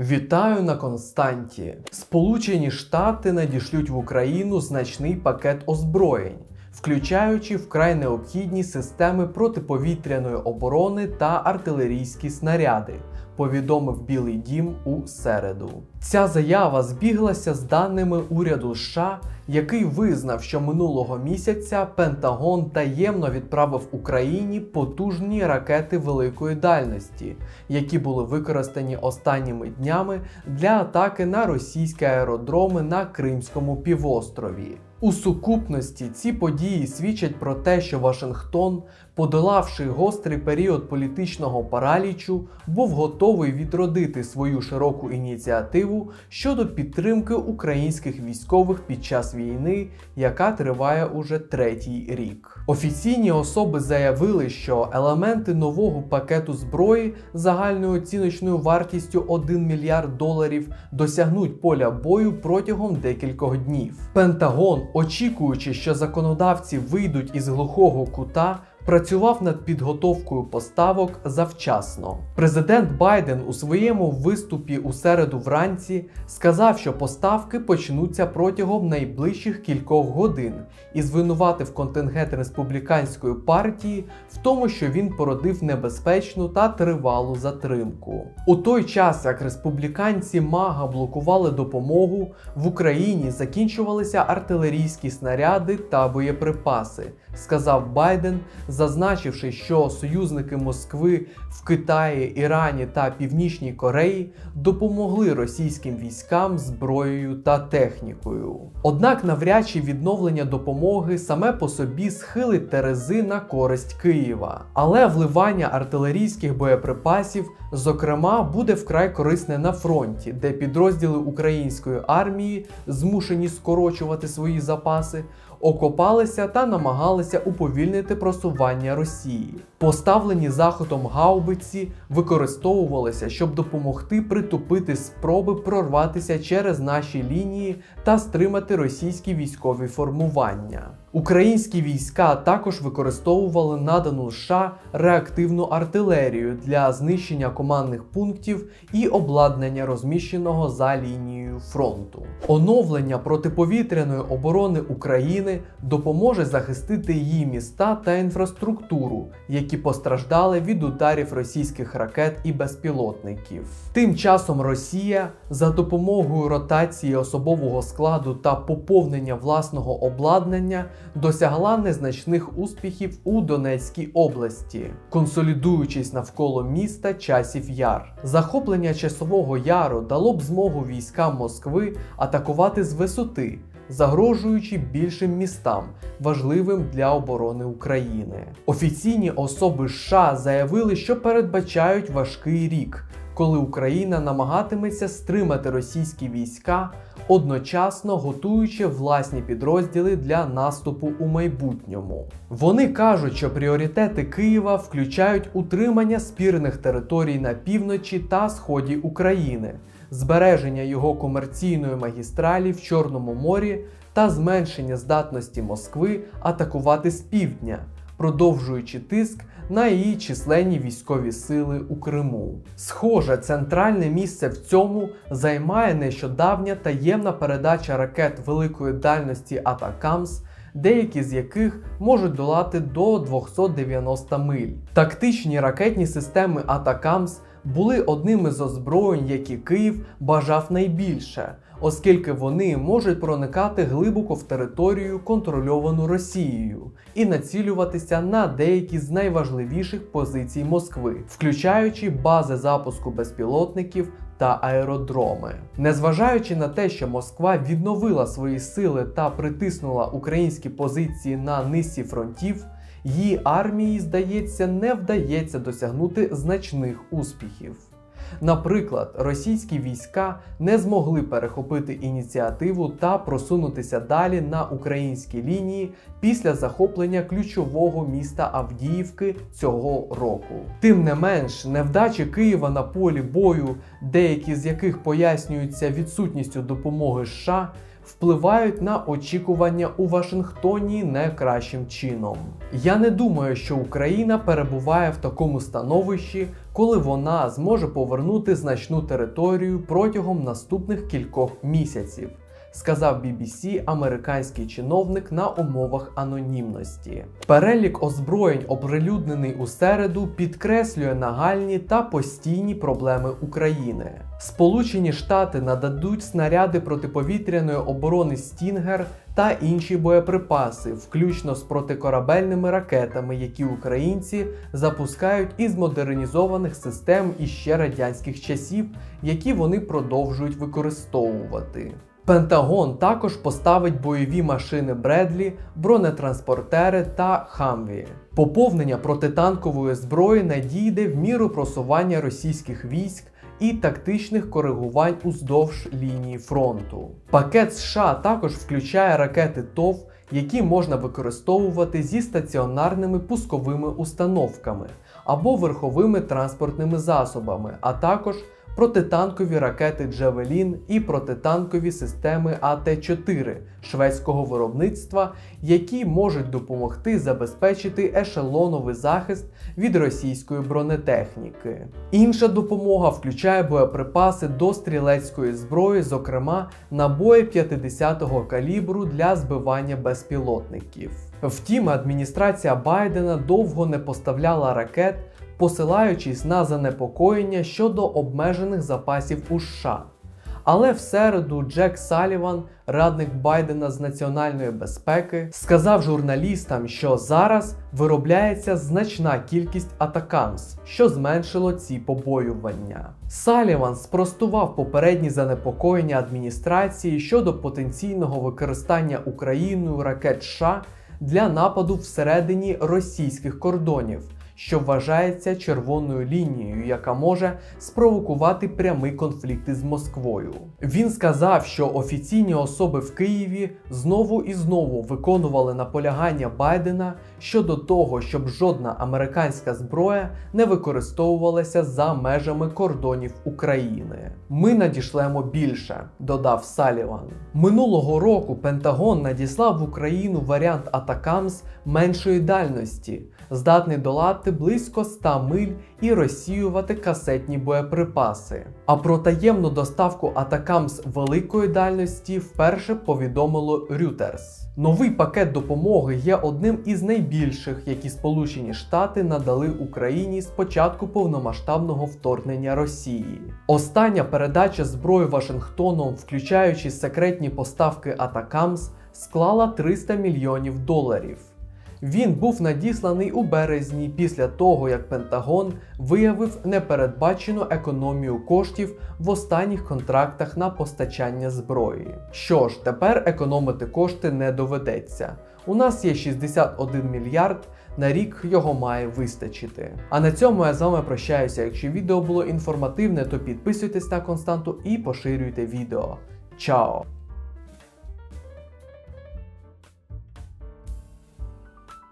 Вітаю на Константі. Сполучені Штати надішлють в Україну значний пакет озброєнь, включаючи вкрай необхідні системи протиповітряної оборони та артилерійські снаряди. Повідомив Білий Дім у середу. Ця заява збіглася з даними уряду США, який визнав, що минулого місяця Пентагон таємно відправив Україні потужні ракети великої дальності, які були використані останніми днями для атаки на російські аеродроми на Кримському півострові. У сукупності ці події свідчать про те, що Вашингтон, подолавши гострий період політичного паралічу, був готовий відродити свою широку ініціативу щодо підтримки українських військових під час війни, яка триває уже третій рік. Офіційні особи заявили, що елементи нового пакету зброї загальною оціночною вартістю 1 мільярд доларів досягнуть поля бою протягом декількох днів. Пентагон, очікуючи, що законодавці вийдуть із глухого кута. Працював над підготовкою поставок завчасно. Президент Байден у своєму виступі у середу вранці сказав, що поставки почнуться протягом найближчих кількох годин і звинуватив контингент республіканської партії в тому, що він породив небезпечну та тривалу затримку. У той час, як республіканці мага блокували допомогу, в Україні закінчувалися артилерійські снаряди та боєприпаси, сказав Байден, зазначивши, що союзники Москви в Китаї, Ірані та Північній Кореї допомогли російським військам зброєю та технікою. Однак навряд чи відновлення допомоги саме по собі схилить терези на користь Києва, але вливання артилерійських боєприпасів, зокрема, буде вкрай корисне на фронті, де підрозділи української армії змушені скорочувати свої запаси окопалися та намагалися уповільнити просування Росії. Поставлені заходом гаубиці використовувалися, щоб допомогти притупити спроби прорватися через наші лінії та стримати російські військові формування. Українські війська також використовували надану США реактивну артилерію для знищення командних пунктів і обладнання розміщеного за лінією фронту. Оновлення протиповітряної оборони України допоможе захистити її міста та інфраструктуру, які постраждали від ударів російських ракет і безпілотників. Тим часом Росія за допомогою ротації особового складу та поповнення власного обладнання досягла незначних успіхів у Донецькій області, консолідуючись навколо міста часів яр. Захоплення часового яру дало б змогу військам Москви атакувати з висоти. Загрожуючи більшим містам, важливим для оборони України. Офіційні особи США заявили, що передбачають важкий рік, коли Україна намагатиметься стримати російські війська, одночасно готуючи власні підрозділи для наступу у майбутньому. Вони кажуть, що пріоритети Києва включають утримання спірних територій на півночі та сході України, збереження його комерційної магістралі в Чорному морі та зменшення здатності Москви атакувати з півдня, продовжуючи тиск на її численні військові сили у Криму. Схоже, центральне місце в цьому займає нещодавня таємна передача ракет великої дальності Атакамс, деякі з яких можуть долати до 290 миль. Тактичні ракетні системи Атакамс були одним із озброєнь, які Київ бажав найбільше, оскільки вони можуть проникати глибоко в територію, контрольовану Росією, і націлюватися на деякі з найважливіших позицій Москви, включаючи бази запуску безпілотників. Та аеродроми, незважаючи на те, що Москва відновила свої сили та притиснула українські позиції на низці фронтів, її армії, здається, не вдається досягнути значних успіхів. Наприклад, російські війська не змогли перехопити ініціативу та просунутися далі на українські лінії після захоплення ключового міста Авдіївки цього року. Тим не менш, невдачі Києва на полі бою, деякі з яких пояснюються відсутністю допомоги США, впливають на очікування у Вашингтоні не кращим чином. Я не думаю, що Україна перебуває в такому становищі, коли вона зможе повернути значну територію протягом наступних кількох місяців. Сказав BBC американський чиновник на умовах анонімності. Перелік озброєнь, оприлюднений у середу, підкреслює нагальні та постійні проблеми України. Сполучені Штати нададуть снаряди протиповітряної оборони Стінгер та інші боєприпаси, включно з протикорабельними ракетами, які українці запускають із модернізованих систем іще радянських часів, які вони продовжують використовувати. Пентагон також поставить бойові машини Бредлі, бронетранспортери та Хамві. Поповнення протитанкової зброї надійде в міру просування російських військ і тактичних коригувань уздовж лінії фронту. Пакет США також включає ракети ТОВ, які можна використовувати зі стаціонарними пусковими установками або верховими транспортними засобами, а також протитанкові ракети Джавелін і протитанкові системи АТ-4 шведського виробництва, які можуть допомогти забезпечити ешелоновий захист від російської бронетехніки. Інша допомога включає боєприпаси до стрілецької зброї, зокрема набої 50-го калібру для збивання безпілотників. Втім, адміністрація Байдена довго не поставляла ракет посилаючись на занепокоєння щодо обмежених запасів у США. Але в середу Джек Саліван, радник Байдена з національної безпеки, сказав журналістам, що зараз виробляється значна кількість атакамс, що зменшило ці побоювання. Саліван спростував попередні занепокоєння адміністрації щодо потенційного використання Україною ракет США для нападу всередині російських кордонів що вважається червоною лінією, яка може спровокувати прямий конфлікт із Москвою. Він сказав, що офіційні особи в Києві знову і знову виконували наполягання Байдена щодо того, щоб жодна американська зброя не використовувалася за межами кордонів України. Ми надішлемо більше, додав Саліван. Минулого року Пентагон надіслав в Україну варіант Атакамс меншої дальності, здатний долати близько 100 миль і розсіювати касетні боєприпаси. А про таємну доставку Атакамс великої дальності вперше повідомило Reuters. Новий пакет допомоги є одним із найбільших, які Сполучені Штати надали Україні з початку повномасштабного вторгнення Росії. Остання передача зброї Вашингтоном, включаючи секретні поставки Атакамс, склала 300 мільйонів доларів. Він був надісланий у березні після того, як Пентагон виявив непередбачену економію коштів в останніх контрактах на постачання зброї. Що ж, тепер економити кошти не доведеться. У нас є 61 мільярд. На рік його має вистачити. А на цьому я з вами прощаюся. Якщо відео було інформативне, то підписуйтесь на константу і поширюйте відео. Чао!